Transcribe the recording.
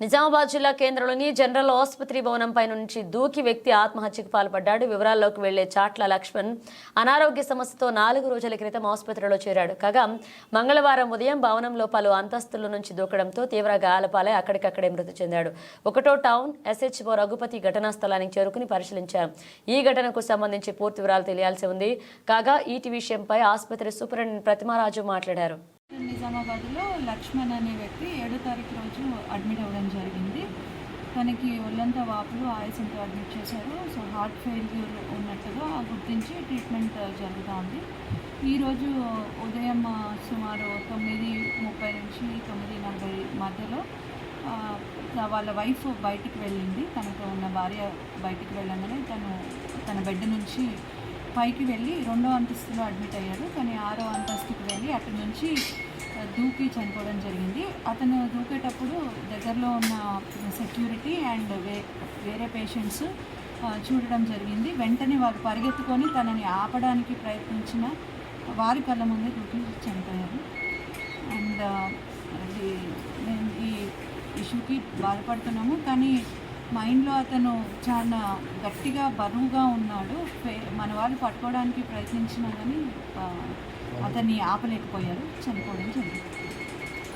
నిజామాబాద్ జిల్లా కేంద్రంలోని జనరల్ ఆసుపత్రి భవనంపై నుంచి దూకి వ్యక్తి ఆత్మహత్యకు పాల్పడ్డాడు. వివరాల్లోకి వెళ్ళే చాట్ల లక్ష్మణ్ అనారోగ్య సమస్యతో నాలుగు రోజుల క్రితం ఆసుపత్రిలో చేరాడు. కాగా మంగళవారం ఉదయం భవనంలో పలు అంతస్తుల నుంచి దూకడంతో తీవ్ర గాయాలపాలై అక్కడికక్కడే మృతి చెందాడు. ఒకటో టౌన్ ఎస్హెచ్ఓ రఘుపతి ఘటనా స్థలానికి చేరుకుని పరిశీలించారు ఈ ఘటనకు సంబంధించి పూర్తి వివరాలు తెలియాల్సి ఉంది. కాగా ఈటి విషయంపై ఆసుపత్రి సూపరింటెండెంట్ ప్రతిమారాజు మాట్లాడారు. నిజామాబాద్లో లక్ష్మణ్ అనే వ్యక్తి ఏడో తారీఖు రోజు అడ్మిట్ అవ్వడం జరిగింది. తనకి ఒళ్ళంతా వాపులు ఆయాసంతో అడ్మిట్ చేశారు. సో హార్ట్ ఫెయిల్యూర్ ఉన్నట్టుగా గుర్తించి ట్రీట్మెంట్ జరుగుతూ ఉంది. ఈరోజు ఉదయం సుమారు తొమ్మిది ముప్పై నుంచి తొమ్మిది నలభై మధ్యలో వాళ్ళ వైఫ్ బయటికి వెళ్ళింది. తనతో ఉన్న భార్య బయటికి వెళ్ళగానే తను తన బెడ్ నుంచి పైకి వెళ్ళి రెండో అంతస్తులో అడ్మిట్ అయ్యారు కానీ ఆరో అంతస్తుకి వెళ్ళి అక్కడి నుంచి దూకి చనిపోవడం జరిగింది. అతను దూకేటప్పుడు దగ్గరలో ఉన్న సెక్యూరిటీ అండ్ వే వేరే పేషెంట్స్ చూడడం జరిగింది. వెంటనే వారు పరిగెత్తుకొని తనని ఆపడానికి ప్రయత్నించిన వారి కళ్ళ ముందే దూకి చనిపోయారు. అండ్ అది మేము ఈ ఇష్యూకి బాధపడుతున్నాము. కానీ మైండ్లో అతను చాలా గట్టిగా బరువుగా ఉన్నాడు. మన వాళ్ళు పట్టుకోవడానికి ప్రయత్నించినా కానీ అతన్ని ఆపలేకపోయారు. చనిపోవడం జరిగింది.